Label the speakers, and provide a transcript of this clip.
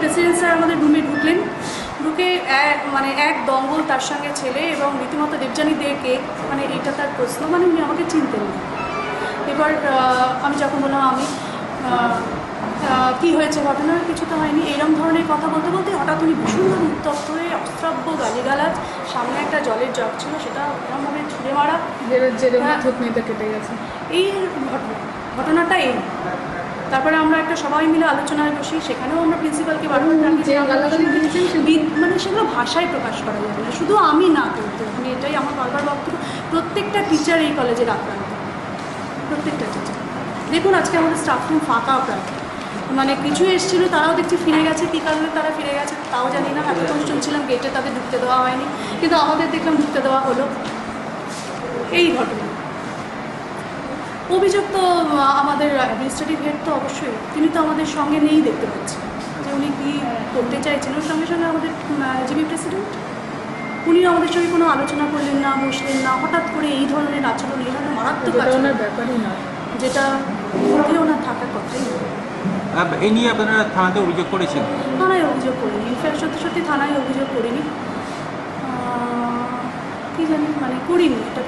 Speaker 1: President sir আমাদের রুমে ঢুকলেন। ঢুকে এক মানে এক দঙ্গল তার সঙ্গে ছেলে এবং রীতিমতো দেবযানী দেকে মানে এটা তার প্রশ্ন মানে উনি আমাকে চিনতেন না। এবার আমি যখন বললাম আমি কি হয়েছে ঘটনার কিছু তো হয়নি। এরকম ধরনের কথা বলতে বলতে হঠাৎ উনি ভীষণভাবে উত্তপ্ত হয়ে অশ্রাব্য গালিগালাজ সামনে একটা জলের জগ ছিল সেটা এরকমভাবে ছুঁড়ে মারা। হ্যাঁ।
Speaker 2: কেটে গেছে।
Speaker 1: এই ঘটনা ঘটনাটা এই। তারপরে আমরা একটা সবাই মিলে আলোচনায় বসি সেখানেও আমরা প্রিন্সিপালকে বারবার মানে সেগুলো ভাষায় প্রকাশ করা যাবে না শুধু আমি না করতে আমি এটাই আমার বারবার বক্তব্য। প্রত্যেকটা টিচার এই কলেজের আক্রান্ত প্রত্যেকটা টিচার দেখুন আজকে আমাদের স্টাফ রুম ফাঁকা প্রায়। মানে কিছু এসেছিল তারাও দেখছি ফিরে গেছে কী কারণে তারা ফিরে গেছে তাও জানি না এতক্ষণ শুনছিলাম গেটে তাদের ঢুকতে দেওয়া হয়নি কিন্তু আমাদের দেখলাম ঢুকতে দেওয়া হলো। এই ঘটনা। অভিযোগ তো আমাদের অ্যাডমিনিস্ট্রেটিভ হেড তো অবশ্যই। তিনি তো আমাদের সঙ্গে নেই দেখতে পাচ্ছেন যে উনি কী করতে চাইছেন। ওর সঙ্গে সঙ্গে আমাদের জিবি প্রেসিডেন্ট উনি আমাদের সঙ্গে কোনো আলোচনা করলেন না বসলেন না। হঠাৎ করে এই ধরনের আচরণ এই ধরনের মারাত্মক
Speaker 2: যেটা
Speaker 1: আচরণ।
Speaker 2: ওনার ব্যাপারই না
Speaker 1: যেটা মধ্যে ওনার থাকার কথাই।
Speaker 3: এই নিয়ে আপনারা থানাতে অভিযোগ করেছেন?
Speaker 1: থানায় অভিযোগ করিনি। ইনফ্যাক্ট সত্যি সত্যি থানায় অভিযোগ করিনি। কি জানি মানে করিনি। এটা